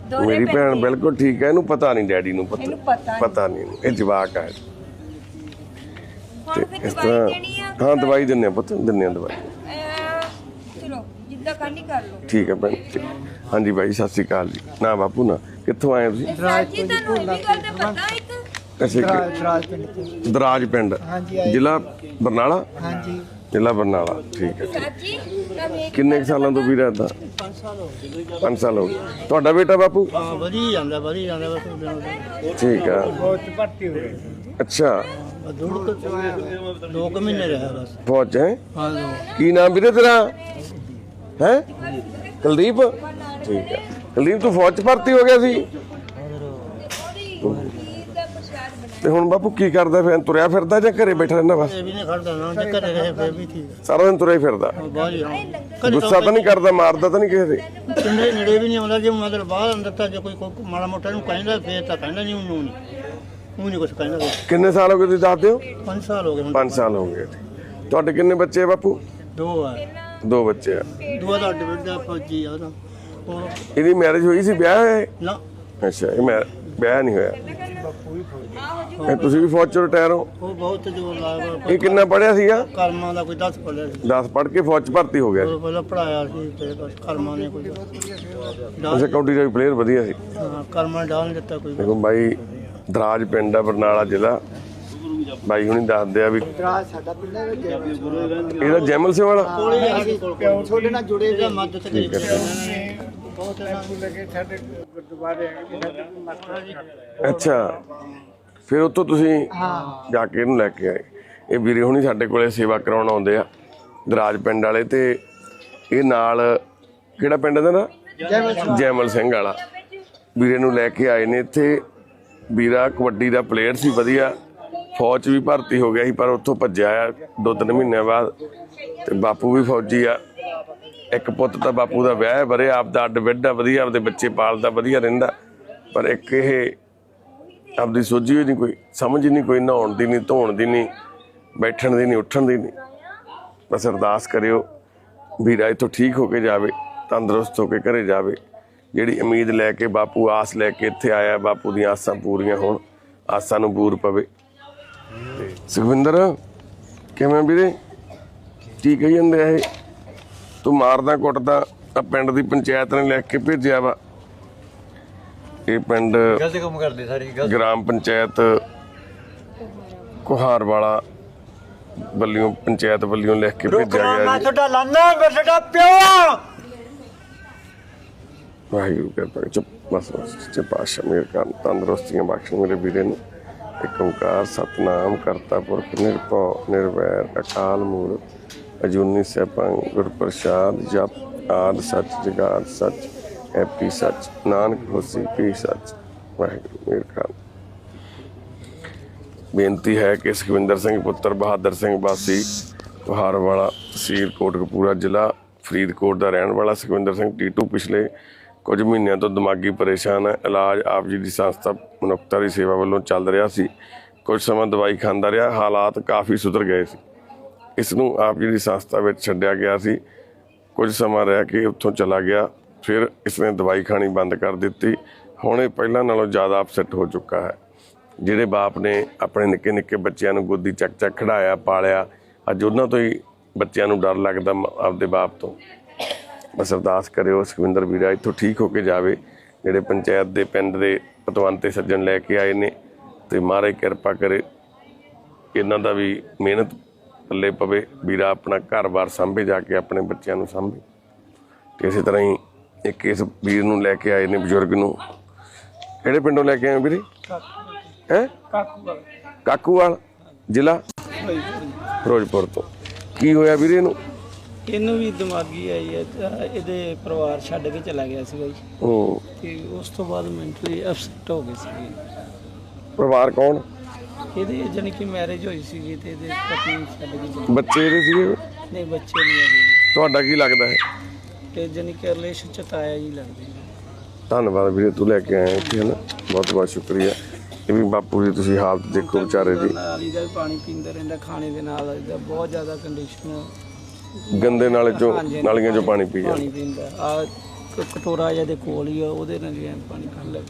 ਦੋਨੇ ਮੇਰੀ ਭੈਣ। ਬਿਲਕੁਲ ਠੀਕ ਹੈ ਇਹਨੂੰ ਪਤਾ ਨਹੀਂ ਡੈਡੀ ਨੂੰ ਇਹਨੂੰ ਪਤਾ ਪਤਾ ਨਹੀਂ। ਪਤਾ ਨਹੀਂ ਇਹਨੂੰ, ਇਹ ਜਵਾਕ ਹੈ ਹੁਣ ਫਿਰ ਇਸ ਦਵਾਈ ਦੇਣੀ ਆ? ਹਾਂ ਦਵਾਈ ਦਿੰਨੇ ਆ ਪੁੱਤ ਦਿੰਨੇ ਆ ਦਵਾਈ। ਅਹ, ਚਲੋ ਜਿੱਦਾਂ ਕਰਨੀ ਕਰ ਲਓ। ਠੀਕ ਹੈ ਭੈਣ ਠੀਕ। ਹਾਂਜੀ ਬਾਈ ਸਤਿ ਸ਼੍ਰੀ ਅਕਾਲ ਜੀ। ਨਾ ਬਾਪੂ ਨਾ। ਕਿੱਥੋਂ ਆਏ ਤੁਸੀਂ? ਸਰ ਜੀ ਤੁਹਾਨੂੰ ਇਹ ਵੀ ਗੱਲ ਦਾ ਪਤਾ ਇੱਕ? ਅਸੀਂ ਕਿ- ਦਰਾਜ ਪਿੰਡ ਤੋਂ। ਦਰਾਜ ਪਿੰਡ। ਜ਼ਿਲ੍ਹਾ ਬਰਨਾਲਾ? ਹਾਂਜੀ। ਜ਼ਿਲ੍ਹਾ ਬਰਨਾਲਾ ਠੀਕ ਹੈ ਕਿੰਨੇ ਕੁ ਸਾਲਾਂ ਤੋਂ ਵੀ ਰਹਦਾ 5 ਸਾਲ ਹੋ ਗਏ 5 ਸਾਲ ਹੋ ਗਏ। ਤੁਹਾਡਾ ਬੇਟਾ ਬਾਪੂ? ਹਾਂ ਵਧੀ ਜਾਂਦਾ ਵਧੀ ਜਾਂਦਾ ਬਸ ਦਿਨੋਂ ਦਿਨ। ਠੀਕ ਆ। ਬਹੁਤ ਭਰਤੀ ਹੋ ਗਏ। ਅੱਛਾ। ਦੂੜ ਦੋ ਕੁ ਮਹੀਨੇ ਰਿਹਾ ਬਸ। ਫੌਜ 'ਚ ਹੈ? ਹਾਂ ਦੋ। ਕੀ ਨਾਮ ਵੀਰੇ ਤੇਰਾ? ਹੈ? ਕੁਲਦੀਪ? ਠੀਕ ਹੈ ਕੁਲਦੀਪ ਤੂੰ ਫੌਜ 'ਚ ਭਰਤੀ ਹੋ ਗਿਆ ਸੀ? ਤੇ ਹੁਣ ਬਾਪੂ ਕੀ ਕਰਦਾ ਫਿਰ? ਤੁਰਿਆ ਫਿਰਦਾ ਜਾਂ ਘਰੇ ਬੈਠਾ ਰਹਿੰਦਾ ਬਸ? ਇਹ ਵੀ ਨਹੀਂ ਖੜਦਾ ਨਾ ਜੇ ਘਰੇ ਰਹੇ ਫਿਰ ਵੀ ਠੀਕ ਹੈ ਸਾਰਾ ਦਿਨ ਤੁਰਿਆ ਹੀ ਫਿਰਦਾ। ਬਾਹਰ ਹਾਂ ਗੁੱਸਾ ਤਾਂ ਨਹੀਂ ਕਰਦਾ ਮਾਰਦਾ ਤਾਂ ਨਹੀਂ ਕਿਸੇ ਦੇ। ਪਿੰਡੇ ਨੇੜੇ ਵੀ ਨਹੀਂ ਆਉਂਦਾ ਜੇ ਮਤਲਬ ਬਾਹਰ ਅੰਦਰ ਤਾਂ ਜੇ ਕੋਈ ਕੋਈ ਮਾੜਾ ਮੋਟਾ ਨੂੰ ਕਹਿੰਦਾ ਫੇਰ ਤਾਂ ਕਹਿੰਦਾ ਨਹੀਂ ਉਹਨੂੰ ਨਹੀਂ ਉਹ ਨਹੀਂ ਕੁਝ ਕਹਿੰਦਾ ਕਿੰਨੇ ਸਾਲ ਹੋ ਗਏ ਤੁਸੀਂ ਦੱਸ ਦਿਓ 5 ਸਾਲ ਹੋ ਗਏ ਹੁਣ। 5 ਸਾਲ ਹੋ ਗਏ। ਤੁਹਾਡੇ ਕਿੰਨੇ ਬੱਚੇ ਆ ਬਾਪੂ? ਦੋ ਆ। ਦੋ ਬੱਚੇ ਆ। ਦੋ ਦਾ ਅੱਡ ਵੱਡਾ ਫੌਜੀ ਆ ਉਹਦਾ। ਉਹ ਇਹਦੀ ਮੈਰਿਜ ਹੋਈ ਸੀ ਵਿਆਹ ਹੋਇਆ ਨਾ। ਅੱਛਾ ਇਹ ਮੈਂ ਵਿਆਹ ਨਹੀਂ ਹੋਇਆ। ਇਹ ਤੁਸੀਂ ਵੀ ਫੌਜ ਚੋਂ ਰਿਟਾਇਰ ਹੋ? ਉਹ ਬਹੁਤ ਜ਼ੋਰ ਲਾਇਆ ਇਹ ਕਿੰਨਾ ਪੜਿਆ ਸੀਗਾ? ਕਰਮਾਂ ਦਾ ਕੋਈ ਦੱਸ ਪੜਿਆ ਸੀ। 10 ਪੜ੍ਹ ਕੇ ਫੌਜ ਚ ਭਰਤੀ ਹੋ ਗਿਆ। ਉਹ ਪਹਿਲਾਂ ਪੜਾਇਆ ਸੀ ਤੇ ਬਸ ਕਰਮਾਂ ਨੇ ਕੋਈ ਅੱਛਾ ਕਬੱਡੀ ਦਾ ਪਲੇਅਰ ਵਧੀਆ ਸੀ। ਹਾਂ, ਕਰਮਾਂ ਡਾਲ ਦਿੱਤਾ ਕੋਈ। ਦੇਖੋ ਬਾਈ ਦਰਾਜ ਪਿੰਡ ਆ ਬਰਨਾਲਾ ਜ਼ਿਲ੍ਹਾ। ਬਾਈ ਹੁਣੀ ਦੱਸਦੇ ਆ ਵੀ ਦਰਾਜ ਸਾਡਾ ਪਿੰਡ ਹੈ ਇਹਦਾ ਜੈਮਲ ਸਿੰਘ ਵਾਲਾ? ਤੁਹਾਡੇ ਨਾਲ ਜੁੜੇ ਜਿਹੜਾ ਮਦਦ ਕਰੀ ਬਹੁਤ ਲੱਗੇ ਸਾਡੇ ਗੁਰਦੁਆਰੇ ਅੱਛਾ। ਫਿਰ ਉੱਥੋਂ ਤੁਸੀਂ ਜਾ ਕੇ ਇਹਨੂੰ ਲੈ ਕੇ ਆਏ। ਇਹ ਵੀਰੇ ਹੁਣੀ ਸਾਡੇ ਕੋਲੇ ਸੇਵਾ ਕਰਾਉਣ ਆਉਂਦੇ ਆ ਦਰਾਜ ਪਿੰਡ ਵਾਲੇ ਤੇ ਇਹ ਨਾਲ ਕਿਹੜਾ ਪਿੰਡ ਦਾ ਨਾ? ਜੈਮਲ ਸਿੰਘ ਵਾਲਾ। ਵੀਰੇ ਨੂੰ ਲੈ ਕੇ ਆਏ ਨੇ ਇੱਥੇ। ਵੀਰਾ ਕਬੱਡੀ ਦਾ ਪਲੇਅਰ ਸੀ ਵਧੀਆ। ਫੌਜ ਵੀ ਭਰਤੀ ਹੋ ਗਿਆ ਸੀ, ਪਰ ਉੱਥੋਂ ਭੱਜਿਆ ਆ। ਦੋ ਤਿੰਨ ਮਹੀਨਿਆਂ ਬਾਅਦ ਤੇ ਬਾਪੂ ਵੀ ਫੌਜੀ ਆ। ਇੱਕ ਪੁੱਤ ਤਾਂ ਬਾਪੂ ਦਾ ਵਿਆਹ ਹੈ ਬਰੇ ਆਪ ਦਾ ਅੱਡ ਆ, ਵਧੀਆ ਆਪਦੇ ਬੱਚੇ ਪਾਲਦਾ, ਵਧੀਆ ਰਹਿੰਦਾ। ਪਰ ਇੱਕ ਇਹ ਆਪਦੀ ਸੋਝੀ ਹੋਈ ਨਹੀਂ ਕੋਈ, ਸਮਝ ਨਹੀਂ ਕੋਈ, ਨਹਾਉਣ ਦੀ ਨਹੀਂ, ਧੋਣ ਦੀ ਨਹੀਂ, ਬੈਠਣ ਦੀ ਨਹੀਂ, ਉੱਠਣ ਦੀ ਨਹੀਂ। ਬਸ ਅਰਦਾਸ ਕਰਿਓ ਵੀਰਾ ਇੱਥੋਂ ਠੀਕ ਹੋ ਕੇ ਜਾਵੇ, ਤੰਦਰੁਸਤ ਹੋ ਕੇ ਘਰੇ ਜਾਵੇ। ਜਿਹੜੀ ਉਮੀਦ ਲੈ ਕੇ ਬਾਪੂ ਆਸ ਲੈ ਕੇ ਇੱਥੇ ਆਇਆ, ਬਾਪੂ ਦੀਆਂ ਆਸਾਂ ਪੂਰੀਆਂ ਹੋਣ, ਆਸਾਂ ਨੂੰ ਬੂਰ ਪਵੇ। ਤੇ ਸੁਖਵਿੰਦਰ ਕਿਵੇਂ ਵੀਰੇ? ਕੀ ਕਹੀ ਜਾਂਦੇ ਆ ਇਹ? ਤੂੰ ਮਾਰਦਾ ਕੁੱਟਦਾ ਆ ਪਿੰਡ ਦੀ ਪੰਚਾਇਤ ਨੇ ਲਿਖ ਕੇ ਭੇਜਿਆ ਵਾ। ਇਹ ਪਿੰਡ ਗਲਤ ਕੰਮ ਕਰਦੇ ਸਾਰੇ ਗ੍ਰਾਮ ਪੰਚਾਇਤ ਕੁਹਾਰ ਵਾਲਾ ਵੱਲਿਓਂ ਪੰਚਾਇਤ ਵੱਲਿਓਂ ਲਿਖ ਕੇ ਭੇਜਿਆ ਗਿਆ ਜੀ। ਤੁਹਾਡਾ ਲਾਨਾ ਮੈਂ ਤੁਹਾਡਾ ਪਿਓ ਆ। ਵਾਹਿਗੁਰੂ ਕਿਰਪਾ ਕਰ ਚੁੱਪ ਬਸ ਸੱਚੇ ਪਾਤਸ਼ਾਹ ਮੇਰ ਕਰਨ ਤੰਦਰੁਸਤੀਆਂ ਬਖਸ਼ ਮੇਰੇ ਵੀਰੇ ਨੂੰ। ਇੱਕ ਓੰਕਾਰ ਸਤਨਾਮ ਕਰਤਾ ਪੁਰਖ ਨਿਰਭਉ, ਨਿਰਵੈਰ, ਅਕਾਲ ਮੂਰਤ ਅਜੂਨੀ ਸੈਭੰ ਗੁਰ ਪ੍ਰਸਾਦ ਜਪ ਆਦ ਸੱਚ ਜਗਾਦ ਸੱਚ, ਹੈਪੀ ਸੱਚ, ਨਾਨਕ ਹੋਸੀ ਪੀ ਸੱਚ। ਵਾਹਿਗੁਰੂ, ਮੇਰ ਕਰਨ ਬੇਨਤੀ ਹੈ ਕਿ ਸੁਖਵਿੰਦਰ ਸਿੰਘ ਪੁੱਤਰ ਬਹਾਦਰ ਸਿੰਘ ਵਾਸੀ ਪੁਹਾਰ ਵਾਲਾ ਤਹਿਸੀਲ ਕੋਟਕਪੂਰਾ ਜ਼ਿਲ੍ਹਾ, ਫਰੀਦਕੋਟ ਦਾ ਰਹਿਣ ਵਾਲਾ ਸੁਖਵਿੰਦਰ ਸਿੰਘ ਟੀਟੂ ਪਿਛਲੇ ਕੁਝ ਮਹੀਨਿਆਂ ਤੋਂ ਦਿਮਾਗੀ ਪਰੇਸ਼ਾਨ ਹੈ। ਇਲਾਜ ਆਪ ਜੀ ਦੀ ਸੰਸਥਾ ਮਨੁੱਖਤਾ ਦੀ ਸੇਵਾ ਵੱਲੋਂ ਚੱਲ ਰਿਹਾ ਸੀ। ਕੁਝ ਸਮਾਂ ਦਵਾਈ ਖਾਂਦਾ ਰਿਹਾ। ਹਾਲਾਤ ਕਾਫੀ ਸੁਧਰ ਗਏ ਸੀ। ਇਸ ਨੂੰ ਆਪ ਜੀ ਦੀ ਸੰਸਥਾ ਵਿੱਚ ਛੱਡਿਆ ਗਿਆ ਸੀ। ਕੁਝ ਸਮਾਂ ਰਹਿ ਕੇ ਉੱਥੋਂ ਚਲਾ ਗਿਆ। ਫਿਰ ਇਸਨੇ ਦਵਾਈ ਖਾਣੀ ਬੰਦ ਕਰ ਦਿੱਤੀ। ਹੁਣ ਇਹ ਪਹਿਲਾਂ ਨਾਲੋਂ ਜ਼ਿਆਦਾ ਅਪਸੈਟ ਹੋ ਚੁੱਕਾ ਹੈ। ਜਿਹੜੇ ਬਾਪ ਨੇ ਆਪਣੇ ਨਿੱਕੇ ਨਿੱਕੇ ਬੱਚਿਆਂ ਨੂੰ ਗੋਦੀ ਚੱਕ ਚੱਕ ਖੜਾਇਆ ਪਾਲਿਆ, ਅੱਜ ਉਹਨਾਂ ਤੋਂ ਹੀ ਬੱਚਿਆਂ ਨੂੰ ਡਰ ਲੱਗਦਾ ਮ- ਆਪਦੇ ਬਾਪ ਤੋਂ। ਬਸ ਅਰਦਾਸ ਕਰਿਓ ਸੁਖਵਿੰਦਰ ਵੀਰਾ ਇੱਥੋਂ ਠੀਕ ਹੋ ਕੇ ਜਾਵੇ। ਜਿਹੜੇ ਪੰਚਾਇਤ ਦੇ ਪਿੰਡ ਦੇ ਪਤਵੰਤੇ ਸੱਜਣ ਲੈ ਕੇ ਆਏ ਨੇ ਤੇ ਮਹਾਰਾਜ ਕਿਰਪਾ ਕਰੇ ਇਹਨਾਂ ਦਾ ਵੀ ਮਿਹਨਤ ਪੱਲੇ ਪਵੇ ਵੀਰਾ ਆਪਣਾ ਘਰ-ਬਾਰ ਸਾਂਭੇ ਜਾ ਕੇ ਆਪਣੇ ਬੱਚਿਆਂ ਨੂੰ ਸਾਂਭੇ। ਤੇ ਇਸੇ ਤਰ੍ਹਾਂ ਹੀ ਇੱਕ ਇਸ ਵੀਰ ਨੂੰ ਲੈ ਕੇ ਆਏ ਨੇ ਬਜ਼ੁਰਗ ਨੂੰ। ਕਿਹੜੇ ਪਿੰਡੋਂ ਲੈ ਕੇ ਆਏ ਵੀਰੇ? ਹੈ? ਕਾਕੂਵਾਲ। ਜ਼ਿਲ੍ਹਾ ਫਿਰੋਜ਼ਪੁਰ ਤੋਂ। ਕੀ ਹੋਇਆ ਵੀਰੇ ਨੂੰ ਇਹਨੂੰ ਵੀ ਦਿਮਾਗੀ ਆਈ ਹੈ ਤਾਂ ਇਹਦੇ ਪਰਿਵਾਰ ਛੱਡ ਕੇ ਚਲਾ ਗਿਆ ਸੀਗਾ ਜੀ। ਉਹ ਤੇ ਉਸ ਤੋਂ ਬਾਅਦ ਮੈਂਟਲੀ ਅਪਸੈਟ ਹੋ ਗਏ ਸੀਗੇ। ਪਰਿਵਾਰ ਕੌਣ? ਇਹਦੇ ਜਾਣੀ ਕਿ ਮੈਰਿਜ ਹੋਈ ਸੀਗੀ ਤੇ ਇਹਦੇ ਪਤਨੀ ਛੱਡ ਕੇ ਚਲੀ ਬੱਚੇ ਇਹਦੇ ਸੀਗੇ? ਨਹੀਂ ਬੱਚੇ ਨਹੀਂ ਹੈਗੇ ਜੀ। ਤੁਹਾਡਾ ਕੀ ਲੱਗਦਾ ਹੈ? ਤੇ ਜਾਣੀ ਕਿ ਰਿਲੇਸ਼ਨ ਚ ਤਾਇਆ ਜੀ ਲੱਗਦੇ ਜੀ। ਧੰਨਵਾਦ ਵੀਰੇ ਤੂੰ ਲੈ ਕੇ ਆਇਆ ਇੱਥੇ ਹਨਾ? ਬਹੁਤ ਬਹੁਤ ਸ਼ੁਕਰੀਆ। ਇਹ ਵੀ ਬਾਪੂ ਦੀ ਤੁਸੀਂ ਹਾਲਤ ਦੇਖੋ ਵਿਚਾਰੇ ਦੀ। ਨਾਲੀ ਦਾ ਵੀ ਪਾਣੀ ਪੀਂਦਾ ਰਹਿੰਦਾ ਖਾਣੇ ਦੇ ਨਾਲ ਇਹਦਾ ਬਹੁਤ ਜ਼ਿਆਦਾ ਕੰਡੀਸ਼ਨ ਗੰਦੇ ਨਾਲੇ ਚੋਂ ਨਾਲੀਆਂ ਚੋਂ ਪਾਣੀ ਪੀ ਜਾਂਦਾ। ਪਾਣੀ ਪੀਂਦਾ। ਆ ਕਟੋਰਾ ਜਿਹਾ ਦੇ ਕੋਲ ਹੀ ਆ ਉਹਦੇ ਨਾਲ ਵੀ ਐਂ ਪਾਣੀ ਪੀਣ ਲੱਗ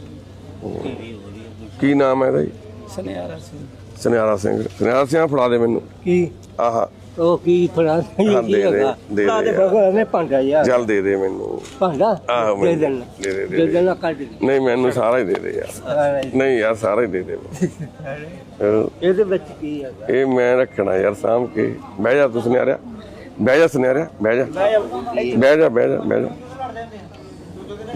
ਕੀ ਨਾਮ ਹੈ ਇਹਦਾ ਜੀ? ਸੁਨਿਆਰਾ ਸਿੰਘ। ਸੁਨਿਆਰਾ ਸਿੰਘ। ਸੁਨਿਆਰਾ ਸਿੰਘ ਆਹ ਫੜਾ ਦੇ ਮੈਨੂੰ। ਕੀ? ਆਹਾ। ਉਹ ਕੀ ਫੜਾ ਹਾਂ ਦੇ ਦੇ ਦੇ ਆ ਦੇ ਦੇ ਯਾਰ। ਬਗਲ ਨੇ ਭਾਂਡਾ ਯਾਰ ਜਲ ਦੇ ਦੇ ਮੈਨੂੰ। ਭਾਂਡਾ? ਆਹੋ ਦੇ ਮੈਨੂੰ। ਦੇਣਾ। ਦੇ ਦੇ ਦੇ ਦੇ ਦੇ। ਦੇਣਾ ਕੱਢ ਦੇ। ਨਹੀਂ ਮੈਨੂੰ ਸਾਰਾ ਹੀ ਦੇ ਦੇ ਯਾਰ। ਨਹੀਂ ਯਾਰ ਸਾਰਾ ਹੀ ਦੇ ਦੇ ਅਹ, ਇਹਦੇ ਵਿੱਚ ਕੀ ਹੈਗਾ? ਇਹ ਮੈਂ ਰੱਖਣਾ ਯਾਰ ਸਾਂਭ ਕੇ। ਬਹਿ ਜਾ ਤੂੰ ਸੁਨਿਆਰਿਆ ਬਹਿ ਜਾ ਸੁਨਿਆਰਿਆ ਬਹਿ ਜਾ। ਬਹਿ ਜਾ ਬਹਿ ਜਾ ਬਹਿ ਜਾ।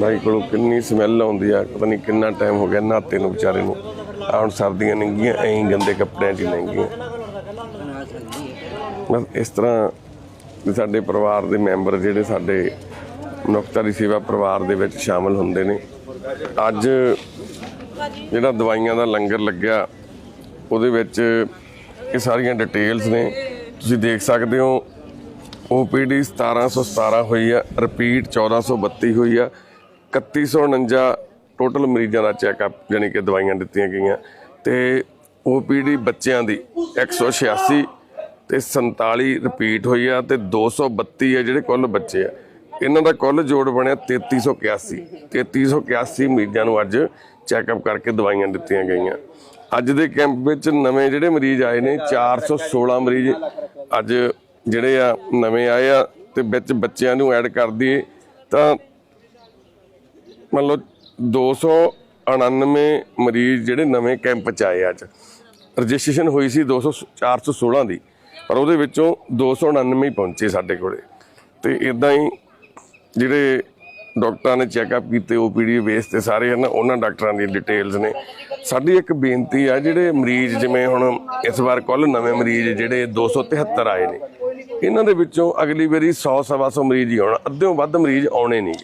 ਭਾਈ ਕੋਲੋਂ ਕਿੰਨੀ ਸਮੈਲ ਆਉਂਦੀ ਆ ਪਤਾ ਨਹੀਂ ਕਿੰਨਾ ਟਾਈਮ ਹੋ ਗਿਆ ਨਹਾਤੇ ਨੂੰ ਵਿਚਾਰੇ ਨੂੰ। ਆਹ ਹੁਣ ਸਰਦੀਆਂ ਨੰਗੀਆਂ ਐਂ ਗੰਦੇ ਕੱਪੜਿਆਂ 'ਚ ਹੀ ਲੰਗੀਆਂ ਬਸ ਇਸ ਤਰ੍ਹਾਂ ਸਾਡੇ ਪਰਿਵਾਰ ਦੇ ਮੈਂਬਰ ਜਿਹੜੇ ਸਾਡੇ ਮਨੁੱਖਤਾ ਦੀ ਸੇਵਾ ਪਰਿਵਾਰ ਦੇ ਵਿੱਚ ਸ਼ਾਮਲ ਹੁੰਦੇ ਨੇ। ਅੱਜ ਜਿਹੜਾ ਦਵਾਈਆਂ ਦਾ ਲੰਗਰ ਲੱਗਿਆ ਉਹਦੇ ਵਿੱਚ ਇਹ ਸਾਰੀਆਂ ਡਿਟੇਲਸ ਨੇ। ਤੁਸੀਂ ਦੇਖ ਸਕਦੇ ਹੋ OPD 1717 ਹੋਈ ਆ ਰਿਪੀਟ 1432 ਹੋਈ ਆ 3149 ਟੋਟਲ ਮਰੀਜ਼ਾਂ ਦਾ ਚੈੱਕਅਪ ਯਾਨੀ ਕਿ ਦਵਾਈਆਂ ਦਿੱਤੀਆਂ ਗਈਆਂ। ਤੇ OPD ਬੱਚਿਆਂ ਦੀ 186 ਤੇ 47 ਰਿਪੀਟ ਹੋਈ ਆ ਤੇ 232 ਆ ਜਿਹੜੇ ਕੁੱਲ ਬੱਚੇ ਆ। ਇਹਨਾਂ ਦਾ ਕੁੱਲ ਜੋੜ ਬਣਿਆ 3381 3381 ਮਰੀਜ਼ਾਂ ਨੂੰ ਅੱਜ ਚੈੱਕਅਪ ਕਰਕੇ ਦਵਾਈਆਂ ਦਿੱਤੀਆਂ ਗਈਆਂ। ਅੱਜ ਦੇ ਕੈਂਪ ਵਿੱਚ ਨਵੇਂ ਜਿਹੜੇ ਮਰੀਜ਼ ਆਏ ਨੇ 416 ਮਰੀਜ਼ ਅੱਜ ਜਿਹੜੇ ਆ ਨਵੇਂ ਆਏ ਆ ਤੇ ਵਿੱਚ ਬੱਚਿਆਂ ਨੂੰ ਐਡ ਕਰ ਦਈਏ, ਤਾਂ ਮੰਨ ਲਓ 299 ਮਰੀਜ਼ ਜਿਹੜੇ ਨਵੇਂ ਕੈਂਪ ਚ ਆਏ ਅੱਜ। ਰਜਿਸਟ੍ਰੇਸ਼ਨ ਹੋਈ ਸੀ 200 416 ਦੀ, ਪਰ ਉਹਦੇ ਵਿੱਚੋਂ 299 ਹੀ ਪਹੁੰਚੇ ਸਾਡੇ ਕੋਲੇ। ਤੇ ਇਦਾਂ ਹੀ ਜਿਹੜੇ ਡਾਕਟਰਾਂ ਨੇ ਚੈੱਕਅਪ ਕੀਤੇ ਓਪੀਡੀ ਬੇਸ ਤੇ ਸਾਰੇ ਹਨ, ਉਹਨਾਂ ਡਾਕਟਰਾਂ ਦੀ ਡਿਟੇਲਸ ਨੇ। ਸਾਡੀ ਇੱਕ ਬੇਨਤੀ ਆ, ਜਿਹੜੇ ਮਰੀਜ਼ ਜਿਵੇਂ ਹੁਣ ਇਸ ਵਾਰ ਕੁੱਲ ਨਵੇਂ ਮਰੀਜ਼ ਜਿਹੜੇ 273 ਆਏ ਨੇ ਇਹਨਾਂ ਦੇ ਵਿੱਚੋਂ ਅਗਲੀ ਵਾਰੀ 100 ਸਵਾ ਸੌ ਮਰੀਜ਼ ਹੀ ਆਉਣਾ, ਅੱਧਿਓਂ ਵੱਧ ਮਰੀਜ਼ ਆਉਣੇ ਨਹੀਂ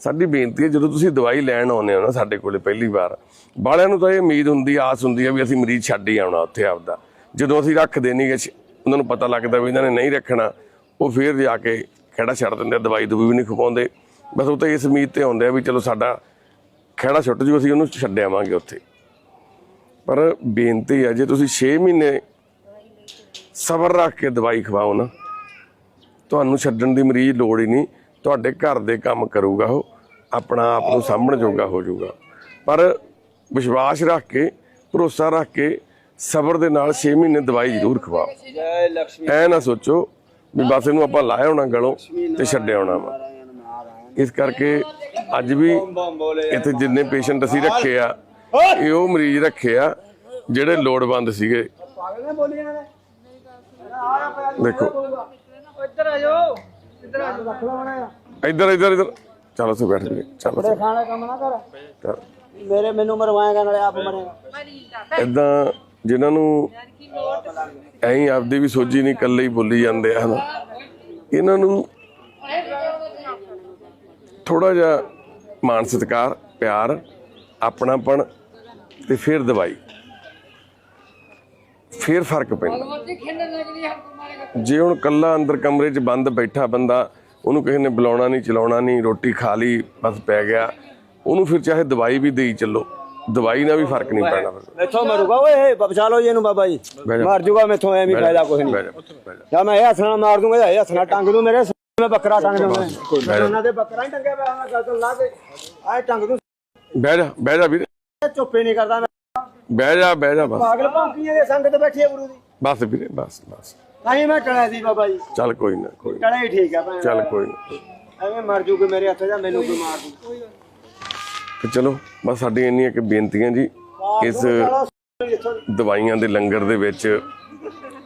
ਸਾਡੀ ਬੇਨਤੀ ਹੈ, ਜਦੋਂ ਤੁਸੀਂ ਦਵਾਈ ਲੈਣ ਆਉਂਦੇ ਹੋ ਨਾ ਸਾਡੇ ਕੋਲੇ ਪਹਿਲੀ ਵਾਰ ਬਾਲਿਆਂ ਨੂੰ ਤਾਂ ਇਹ ਉਮੀਦ ਹੁੰਦੀ, ਆਸ ਹੁੰਦੀ ਹੈ ਵੀ ਅਸੀਂ ਮਰੀਜ਼ ਛੱਡ ਹੀ ਆਉਣਾ ਉੱਥੇ ਆਪਦਾ। ਜਦੋਂ ਅਸੀਂ ਰੱਖਦੇ ਨਹੀਂ ਗੇ ਉਹਨਾਂ ਨੂੰ ਪਤਾ ਲੱਗਦਾ ਵੀ ਇਹਨਾਂ ਨੇ ਨਹੀਂ ਰੱਖਣਾ, ਉਹ ਫੇਰ ਜਾ ਕੇ ਖੇੜਾ ਛੱਡ ਦਿੰਦੇ ਦਵਾਈ ਦੂਈ ਵੀ ਨਹੀਂ ਖਵਾਉਂਦੇ। ਬਸ ਉਹ ਤਾਂ ਇਸ ਉਮੀਦ ਤੇ ਆਉਂਦੇ ਆ ਵੀ ਚਲੋ ਸਾਡਾ ਖੇੜਾ ਛੁੱਟ ਜੂ, ਅਸੀਂ ਉਹਨੂੰ ਛੱਡ ਆਵਾਂਗੇ ਉੱਥੇ। ਪਰ ਬੇਨਤੀ ਹੈ, ਜੇ ਤੁਸੀਂ 6 ਮਹੀਨੇ ਸਬਰ ਰੱਖ ਕੇ ਦਵਾਈ ਖਵਾਓ ਨਾ। ਤੁਹਾਨੂੰ ਛੱਡਣ ਦੀ ਮਰੀਜ਼ ਲੋੜ ਹੀ ਨਹੀਂ। ਤੁਹਾਡੇ ਘਰ ਦੇ ਕੰਮ ਕਰੂਗਾ ਉਹ। ਆਪਣਾ ਆਪ ਨੂੰ ਸਾਂਭਣ ਜੋਗਾ ਹੋ ਜਾਊਗਾ। ਪਰ ਵਿਸ਼ਵਾਸ ਰੱਖ ਕੇ ਭਰੋਸਾ ਰੱਖ ਕੇ ਸਬਰ ਦੇ ਨਾਲ 6 ਮਹੀਨੇ ਦਵਾਈ ਜ਼ਰੂਰ ਖਵਾਓ। ਐ ਨਾ ਸੋਚੋ ਵੀ ਬਸ ਇਹਨੂੰ ਆਪਾਂ ਲਾਇਆ ਹੋਣਾ ਗਲੋਂ ਤੇ ਛੱਡਿਆ ਹੋਣਾ ਵਾ। ਇਸ ਕਰਕੇ ਅੱਜ ਵੀ ਇੱਥੇ ਜਿੰਨੇ ਪੇਸ਼ੈਂਟ ਅਸੀਂ ਰੱਖੇ ਆ ਇਹ ਉਹ ਮਰੀਜ਼ ਰੱਖੇ ਆ ਜਿਹੜੇ ਲੋੜਵੰਦ ਸੀਗੇ ਪਾਗਲ ਨੇ ਬੋਲੀ ਇਹਨਾਂ ਨੇ ਦੇਖੋ। ਇੱਧਰ ਆ ਜਾਓ। ਇੱਧਰ ਆ ਜਾਓ। ਰੱਖ ਲਓ ਮਣਾ ਇੱਧਰ ਇੱਧਰ ਇੱਧਰ। ਚਲੋ ਸੇ ਬੈਠ ਗਏ ਚਲੋ ਬੜੇ ਖਾਣੇ ਕੰਮ ਨਾ ਕਰ। ਮੇਰੇ ਮੈਨੂੰ ਮਰਵਾਏਗਾ ਨਾਲੇ ਆਪ ਮਰੇਗਾ। ਇਦਾਂ ਜਿਨ੍ਹਾਂ ਨੂੰ ਐਂ ਆਪਦੀ ਵੀ ਸੋਝੀ ਨਹੀਂ ਇਕੱਲੇ ਹੀ ਬੋਲੀ ਜਾਂਦੇ ਹਨ ਇਹਨਾਂ ਨੂੰ ਥੋੜਾ ਜਿਹਾ ਮਾਨ ਸਤਿਕਾਰ ਪਿਆਰ ਆਪਣਾਪਣ ਤੇ ਫਿਰ ਦਵਾਈ। ਫਿਰ ਫ਼ਰਕ ਪੈਂਦਾ। ਜੇ ਹੁਣ ਕੱਲਾ ਅੰਦਰ ਕਮਰੇ 'ਚ ਬੰਦ ਬੈਠਾ ਬੰਦਾ ਉਹਨੂੰ ਕਿਸੇ ਨੇ ਬੁਲਾਉਣਾ ਨਹੀਂ ਚਲਾਉਣਾ ਨਹੀਂ ਰੋਟੀ ਖਾ ਲਈ ਬਸ ਪੈ ਗਿਆ ਉਹਨੂੰ ਫਿਰ ਚਾਹੇ ਦਵਾਈ ਵੀ ਦੇਈ ਚੱਲੋ। ਦਵਾਈ ਨਾਲ ਵੀ ਫ਼ਰਕ ਨਹੀਂ ਪੈਣਾ। ਫਿਰ ਮੈਥੋਂ ਮਰੂਗਾ ਓਏ ਬਚਾ ਲਓ ਇਹਨੂੰ ਬਾਬਾ ਜੀ। ਮਾਰ ਜੂਗਾ ਮੈਥੋਂ ਐਵੇਂ ਫਾਇਦਾ ਕੁਝ ਨਹੀਂ। ਜਾ, ਮੈਂ ਇਹ ਹੱਸਣਾ ਮਾਰ ਦੂੰਗਾ ਜਾਂ ਇਹ ਹੱਸਣਾ ਟੰਗ ਦੂੰ ਮੇਰੇ ਸ- ਮੈਂ ਬੱਕਰਾ ਟੰਗ ਦੂੰਗਾ। ਉਹਨਾਂ ਦੇ ਬੱਕਰਾ ਹੀ ਟੰਗਿਆ ਪਿਆ ਮੈਂ ਗੱਲ ਲਾ ਕੇ ਆਏ ਟੰਗ ਦੂੰ। ਬਹਿ ਜਾ ਬਹਿ ਜਾ ਵੀਰੇ। ਚੁੱਪੇ ਨਹੀਂ ਕਰਦਾ ਮੈਂ। ਬਹਿ ਜਾ ਬਹਿ ਜਾ ਬਸ। ਪਾਗਲ ਭੌਂਕੀਆਂ ਦੇ ਸੰਗ ਤੇ ਬੈਠੀ ਆ ਗੁਰੂ ਦੀ। ਬਸ ਵੀਰੇ ਬਸ ਬਸ। ਤਾਂ ਹੀ ਮੈਂ ਟਲਿਆ ਸੀ ਬਾਬਾ ਜੀ। ਚੱਲ ਕੋਈ ਨਾ ਕੋਈ ਨਾ, ਟਲਿਆ ਹੀ ਠੀਕ ਆ ਭੈਣ ਚੱਲ ਕੋਈ ਨਾ। ਐਵੇਂ ਮਰ ਜੂਗੇ ਮੇਰੇ ਹੱਥ ਜਾਂ ਮੈਨੂੰ ਕੋਈ ਮਾਰ ਦੂ ਤੇ ਚਲੋ ਬਸ ਸਾਡੀਆਂ ਇੰਨੀਆਂ ਕਿ ਬੇਨਤੀਆਂ ਜੀ ਇਸ ਦਵਾਈਆਂ ਦੇ ਲੰਗਰ ਦੇ ਵਿੱਚ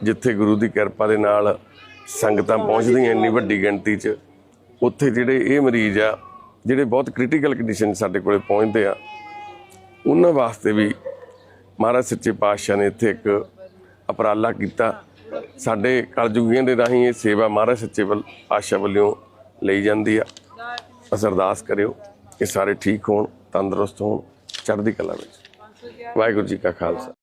ਜਿੱਥੇ ਗੁਰੂ ਦੀ ਕਿਰਪਾ ਦੇ ਨਾਲ ਸੰਗਤਾਂ ਪਹੁੰਚਦੀਆਂ ਇੰਨੀ ਵੱਡੀ ਗਿਣਤੀ 'ਚ ਉੱਥੇ ਜਿਹੜੇ ਇਹ ਮਰੀਜ਼ ਆ ਜਿਹੜੇ ਬਹੁਤ ਕ੍ਰਿਟੀਕਲ ਕੰਡੀਸ਼ਨ ਸਾਡੇ ਕੋਲੇ ਪਹੁੰਚਦੇ ਆ ਉਹਨਾਂ ਵਾਸਤੇ ਵੀ ਮਹਾਰਾਜ ਸੱਚੇ ਪਾਤਸ਼ਾਹ ਨੇ ਇੱਥੇ ਇੱਕ ਉਪਰਾਲਾ ਕੀਤਾ। ਸਾਡੇ ਕਲਯੁਗੀਆਂ ਦੇ ਰਾਹੀਂ ਇਹ ਸੇਵਾ ਮਹਾਰਾਜ ਸੱਚੇ ਵੱਲ ਪਾਤਸ਼ਾਹ ਵੱਲੋਂ ਲਈ ਜਾਂਦੀ ਆ। ਬਸ ਅਰਦਾਸ ਕਰਿਓ ਕਿ ਸਾਰੇ ਠੀਕ ਹੋਣ, ਤੰਦਰੁਸਤ ਹੋਣ ਚੜ੍ਹਦੀ ਕਲਾ ਵਿੱਚ। ਵਾਹਿਗੁਰੂ ਜੀ ਕਾ ਖਾਲਸਾ।